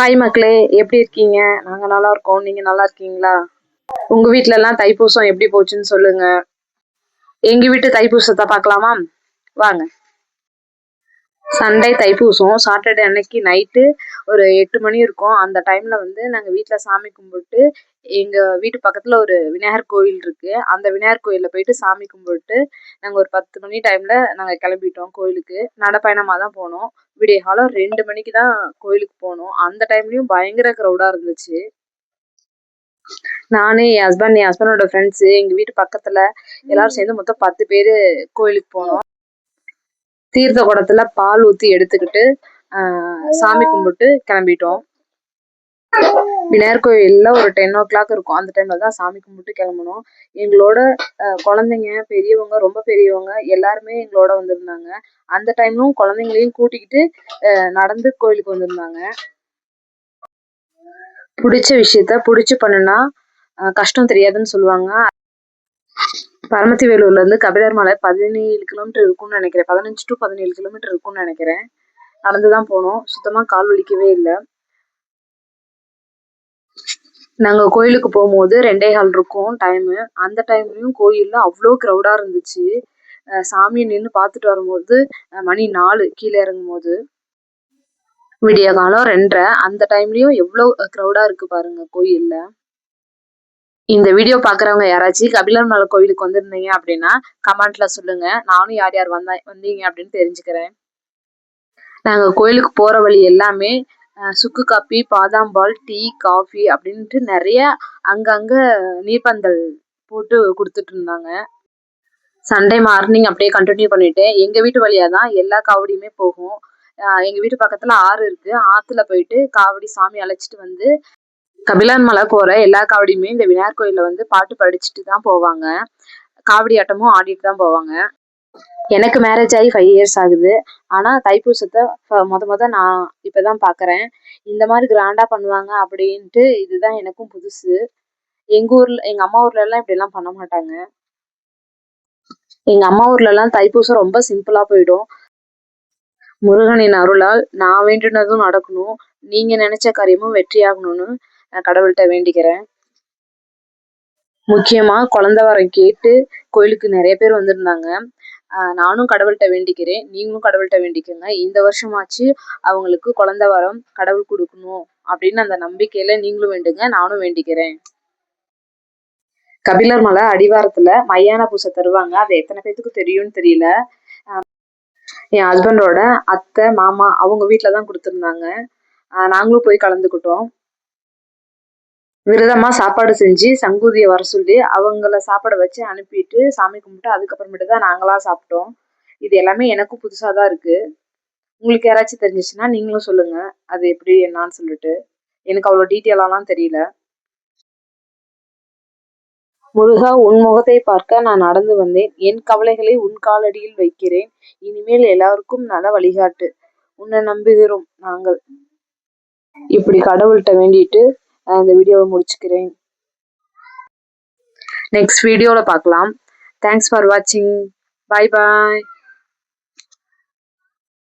Hi மக்களே எப்படி இருக்கீங்க? நாங்க நல்லா இருக்கோம். நீங்க நல்லா இருக்கீங்களா? உங்க வீட்ல எல்லாம் தைப்பூசம் எப்படி போச்சுன்னு சொல்லுங்க. எங்க வீட்டு தைப்பூசத்தை பார்க்கலாமா? வாங்க. சண்டே தைப்பூசம் சாட்டர்டே அன்னைக்கு நைட்டு ஒரு எட்டு மணி இருக்கும். அந்த டைமில் வந்து நாங்கள் வீட்டில் சாமி கும்பிட்டு எங்கள் வீட்டு பக்கத்தில் ஒரு விநாயகர் கோயில் இருக்குது அந்த விநாயகர் கோயிலில் போயிட்டு சாமி கும்பிட்டு நாங்கள் ஒரு பத்து மணி டைமில் நாங்கள் கிளம்பிட்டோம் கோயிலுக்கு நடப்பயணமாக தான் போனோம். விடிய காலம் ரெண்டு மணிக்கு தான் கோயிலுக்கு போனோம். அந்த டைம்லேயும் பயங்கர க்ரௌடாக இருந்துச்சு. நானு என் ஹஸ்பண்ட் என் ஹஸ்பண்டோட ஃப்ரெண்ட்ஸ் எங்கள் வீட்டு பக்கத்தில் எல்லாரும் சேர்ந்து மொத்தம் பத்து பேர் கோயிலுக்கு போனோம். தீர்த்த குடத்துல பால் ஊத்தி எடுத்துக்கிட்டு சாமி கும்பிட்டு கிளம்பிட்டோம். விநாயகர் கோயில்ல ஒரு டென் ஓ கிளாக் இருக்கும். அந்த டைம்ல தான் சாமி கும்பிட்டு கிளம்பணும் எங்களோட குழந்தைங்க பெரியவங்க ரொம்ப பெரியவங்க எல்லாருமே எங்களோட வந்திருந்தாங்க. அந்த டைம்லும் குழந்தைங்களையும் கூட்டிக்கிட்டு நடந்து கோயிலுக்கு வந்திருந்தாங்க. பிடிச்ச விஷயத்த பிடிச்சி பண்ணுனா கஷ்டம் தெரியாதுன்னு சொல்லுவாங்க. பரமத்திவேலூர்ல இருந்து கபிலர் மலை பதினேழு கிலோமீட்டர் இருக்கும்னு நினைக்கிறேன். பதினஞ்சு டு பதினேழு கிலோமீட்டர் இருக்கும்னு நினைக்கிறேன். நடந்துதான் போனோம் சுத்தமா கால் வலிக்கவே இல்லை. நாங்க கோயிலுக்கு போகும்போது ரெண்டே கால் இருக்கும் டைமு அந்த டைம்லயும் கோயில்ல அவ்வளோ க்ரௌடா இருந்துச்சு. சாமியை நின்று பார்த்துட்டு வரும்போது மணி நாலு கீழே இறங்கும் போது விடிய காலம் ரெண்டரை. அந்த டைம்லயும் எவ்வளோ க்ரௌடா இருக்கு பாருங்க கோயில்ல. இந்த வீடியோ பாக்குறவங்க யாராச்சும் கபிலர் மலை கோயிலுக்கு வந்திருந்தீங்க அப்படின்னா கமெண்ட்ல சொல்லுங்க. நானும் யார் யார் வந்தா வந்தீங்க அப்படின்னு தெரிஞ்சுக்கிறேன். நாங்க கோயிலுக்கு போற வழி எல்லாமே சுக்கு காப்பி பாதாம் பால் டீ காஃபி அப்படின்ட்டு நிறைய அங்கங்க நீர்ப்பந்தல் போட்டு கொடுத்துட்டு இருந்தாங்க. சண்டே மார்னிங் அப்படியே கண்டினியூ பண்ணிட்டு எங்க வீட்டு வழியா தான் எல்லா காவடியுமே போகும். எங்க வீட்டு பக்கத்துல ஆறு இருக்கு. ஆத்துல போயிட்டு காவடி சாமி அழைச்சிட்டு வந்து கபிலன் மலை போற எல்லா காவடியுமே இந்த விநாயகர் கோயிலில் வந்து பாட்டு படிச்சுட்டு தான் போவாங்க. காவடி ஆட்டமும் ஆடிட்டு தான் போவாங்க. எனக்கு மேரேஜ் ஆகி ஃபைவ் இயர்ஸ் ஆகுது. ஆனா தைப்பூசத்தை மொத மொத நான் நான் இப்பதான் பாக்குறேன். இந்த மாதிரி கிராண்டா பண்ணுவாங்க அப்படின்ட்டு இதுதான் எனக்கும் புதுசு. எங்க ஊர்ல எங்க அம்மா ஊர்ல எல்லாம் இப்படி எல்லாம் பண்ண மாட்டாங்க. எங்க அம்மா ஊர்ல எல்லாம் தைப்பூசம் ரொம்ப சிம்பிளா போயிடும். முருகனின் அருளால் நான் வேண்டினதும் நடக்கணும். நீங்க நினைச்ச காரியமும் வெற்றியாகணும்னு நான் கடவுள்கிட்ட வேண்டிக்கிறேன். முக்கியமா குழந்தை வரம் கேட்டு கோயிலுக்கு நிறைய பேர் வந்திருந்தாங்க. நானும் கடவுள்கிட்ட வேண்டிக்கிறேன். நீங்களும் கடவுள்கிட்ட வேண்டிக்கோங்க. இந்த வருஷமாச்சு அவங்களுக்கு குழந்தை வரம் கடவுள் கொடுக்கணும் அப்படின்னு அந்த நம்பிக்கையில நீங்களும் வேண்டுங்க நானும் வேண்டிக்கிறேன். கபிலர் மலை அடிவாரத்துல மையான பூசை தருவாங்க. அது எத்தனை பேத்துக்கு தெரியும்னு தெரியல. என் ஹஸ்பண்டோட அத்தை மாமா அவங்க வீட்டில தான் கொடுத்துருந்தாங்க. நாங்களும் போய் கலந்துக்கிட்டோம். விரதமா சாப்பாடு செஞ்சு சங்கூதியை வர சொல்லி அவங்கள சாப்பாட வச்சு அனுப்பிட்டு சாமி கும்பிட்டு அதுக்கப்புறமேட்டு தான் நாங்களாம் சாப்பிட்டோம். இது எல்லாமே எனக்கும் புதுசாக தான் இருக்கு. உங்களுக்கு யாராச்சும் தெரிஞ்சிச்சுன்னா நீங்களும் சொல்லுங்க. அது எப்படி என்னான்னு சொல்லிட்டு. எனக்கு அவ்வளோ டீட்டெயிலாலாம் தெரியல. முருகா உன் முகத்தை பார்க்க நான் நடந்து வந்தேன். என் கவலைகளை உன் காலடியில் வைக்கிறேன். இனிமேல் எல்லாருக்கும் நல்ல வழிகாட்டு. உன்னை நம்புகிறோம் நாங்கள். இப்படி கடவுள்கிட்ட வேண்டிட்டு நான் இந்த வீடியோவை முடிச்சுக்கிறேன். நெக்ஸ்ட் வீடியோவில் பார்க்கலாம். தேங்க்ஸ் ஃபார் வாட்சிங் பாய் பாய்